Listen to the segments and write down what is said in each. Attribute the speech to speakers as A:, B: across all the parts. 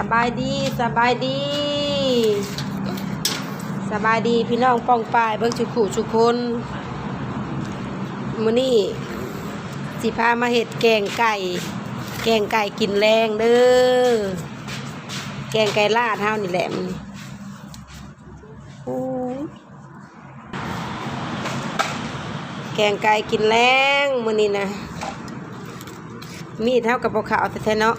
A: สบายดีสบายดี สบายดีพี่น้องป้องปายเบิ่งชุกผู้ชุกคนมื้อนี้สิพามาเฮ็ดแกงไก่ แกงไก่กินแรงเด้อแกงไก่ลาดเฮานี่แหละมันโอ้แกงไก่กินแรงมื้อนี้นะมีเท่ากับบ่ขาวแท้ๆเนาะ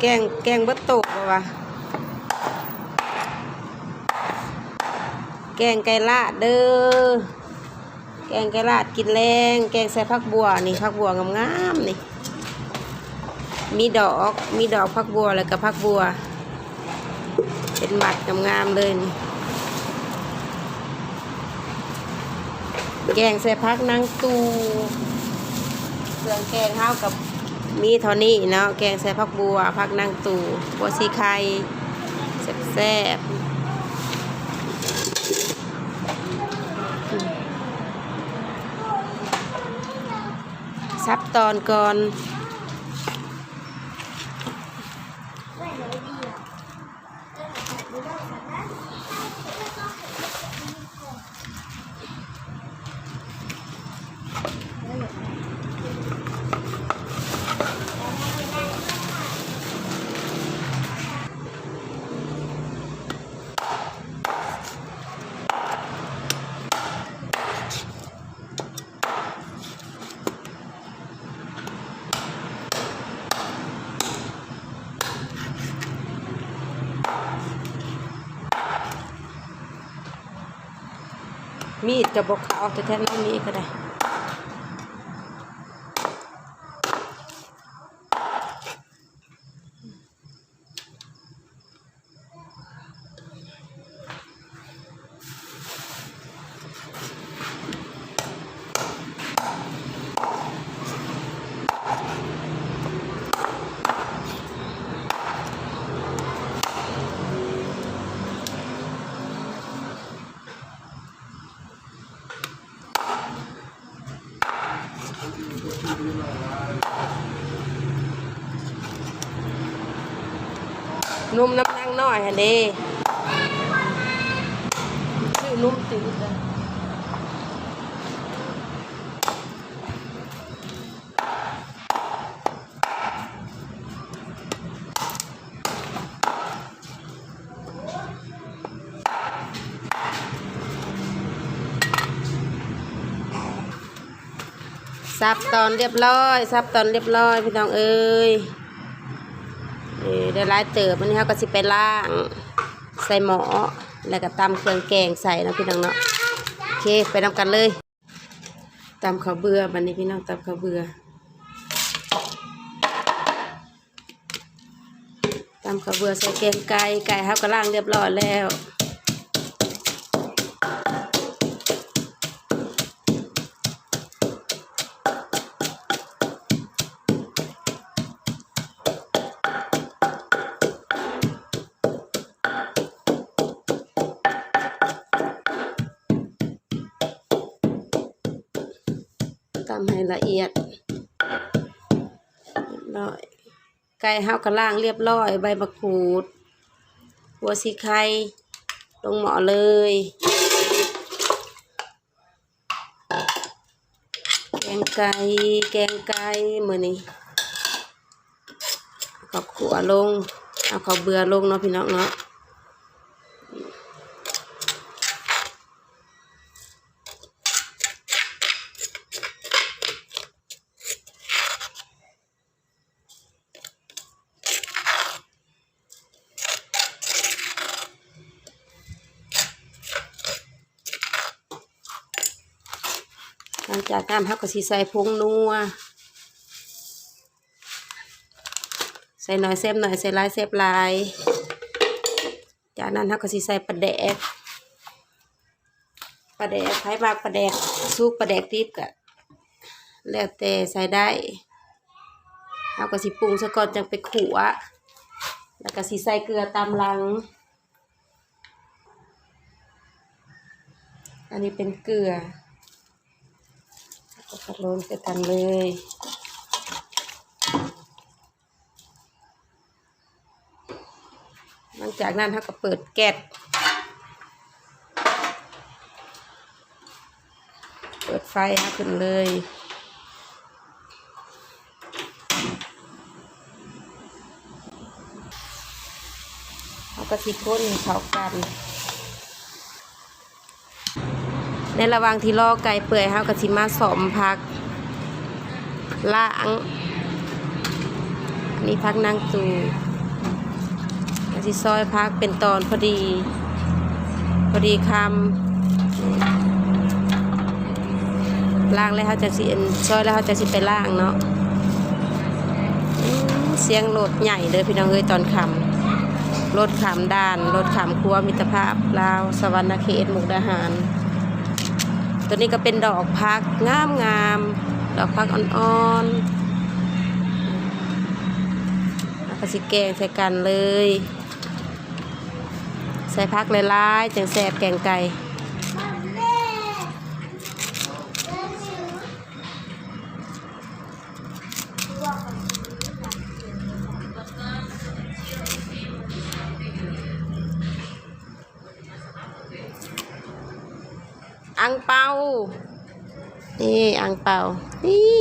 A: แกงแกงเบิดโตะบ่วะแกงไก่ลาดเด้อ แกงไก่ลาดกินแรง แกงใส่ผักบัวนี่ผักบัวงามๆนี่ มีดอก มีดอกผักบัวแล้วก็ผักบัว เป็นหมัดงามๆเลยนี่ แกงใส่ผักนางตูเครื่องแกงข้าวกับ มีเท่านี้เนาะแกงใส่ผักบัวผักนางตู่บัวสีไข่แซ่บซับตอนก่อน มีดกับบกขาวแต่แท้ๆน้ำมีก็ได้ นุ่มน้ำนางน้อยฮะเด้ชื่อนุ่มจืดอะซับตอนเรียบร้อยซับตอนเรียบร้อยพี่น้องเอ้ย เออได้หลายเติบมันนี้เขาก็สิไปล่าง ใส่หมอแล้วก็ตำเครื่องแกงใส่เนาะพี่น้องเนาะโอเคไปนำกันเลยตำข้าวเบื่อบันนี้พี่น้องตำข้าวเบื่อตำข้าวเบื่อใส่แกงไก่ไก่เขาก็ล่างเรียบร้อยแล้วำให้ละเอียดเรียบร้อยไก่เฮากระล่างเรียบร้อย ใบมะกรูด หัวสีไข่ลงหม้อเลยแกงไก่แกงไก่มือนี้เอาข้าวขัวลง เอาข้าวเบื่อลงเนาะพี่น้องเนาะ จากนั้นเขาก็สิใส่ผงนัว ใส่หน่อยเซฟหน่อยใส่ลายเซฟลาย จากนั้นเขาก็สิใส่ปลาแดกปลาแดกไผ่มากปลาแดกซุกปลาแดกดิบกะแล้วแต่ใส่ได้เขาก็สิปรุงซะก่อนจังไปขัวแล้วก็สิใส่เกลือตามหลัง อันนี้เป็นเกลือ แล้วก็พัดลมใส่กันเลยหลังจากนั้นเขาก็เปิดแก๊สเปิดไฟให้ขึ้นเลย เอากระสิข้นให้เขากัน ในระหว่างที่รอไก่เปื่อยเฮากระสิมาสอมพักล้างนี่พักนางตูกระสิซอยพักเป็นตอนพอดี พอดีคำล้างแล้วเขาจะสิซอยแล้วเขาจะสิไปล้างเนาะเสียงโหลดใหญ่เลยพี่น้องเอ้ยตอนคำรถขามด่าน รถขามครัวมิตรภาพลาว สวรรณเขตมุกดาหาร ตัวนี้ก็เป็นดอกพักงามงามดอกพักอ่อนๆกระสิแกงใส่กันเลย ใส่พักหลายๆจังแซ่บแกงไก่ อังเปา นี่อังเปา นี่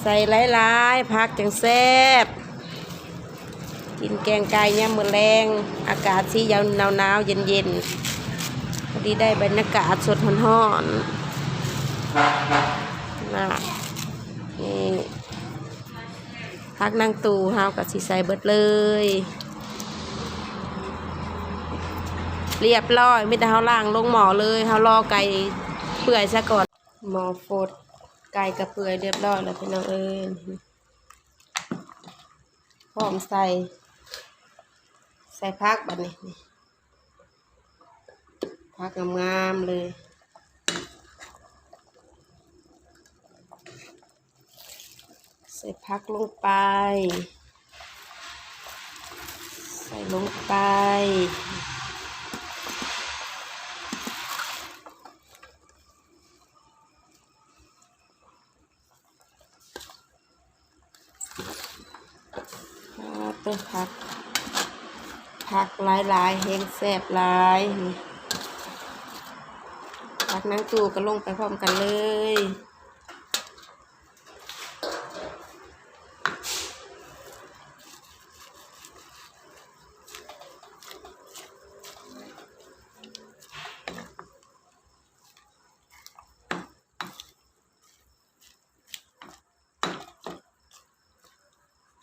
A: ใส่หลายๆพักจังแซ่บกินแกงไก่เนี่ยมือแรงอากาศที่ยาวหนาวๆเย็นๆพอดีได้บรรยากาศสดฮ้อนๆน่ะนี่ พักนั่งตูเฮากับสีใสเบิดเลย เรียบร้อยไม่แต่เฮาล่างลงหมอเลยเฮารอไก่เปื่อยซะก่อนหมอฟดไก่กับเปื่อยเรียบร้อยแล้วพี่น้องเอ้ยพร้อมใส่ใส่พักบัดนี้นี่พักงามๆเลย ใส่พักลงไป ใส่ลงไป ต้นพักพักหลายหลายๆแห้งแซ่บหลายนี่พักนังตูก็ลงไปพร้อมกันเลย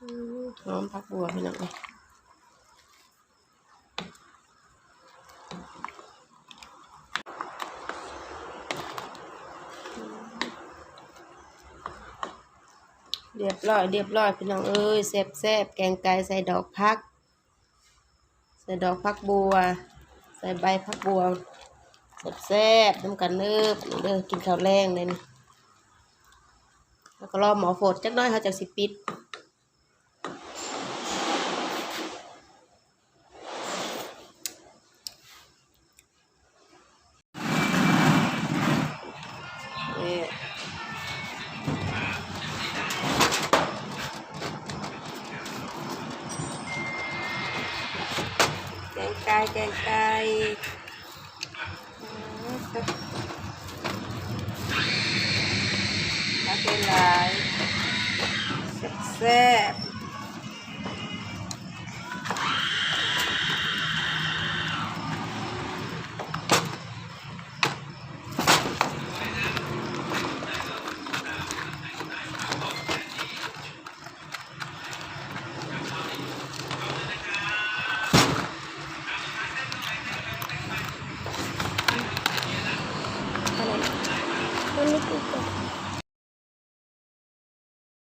A: อืมหอมผักบัวพี่น้องเลยเรียบร้อยเรียบร้อยพี่น้องเอ้ยแซ่บแซ่บแกงไก่ใส่ดอกพัก ใส่ดอกพักบัว ใส่ใบพักบัวแซ่บแซ่บน้ำกันเนิบเด้อกินข้าวแรงเลยนี่แล้วก็รอหมอโฟดจักน้อยเขาจะสิปิด แกงไก่แกง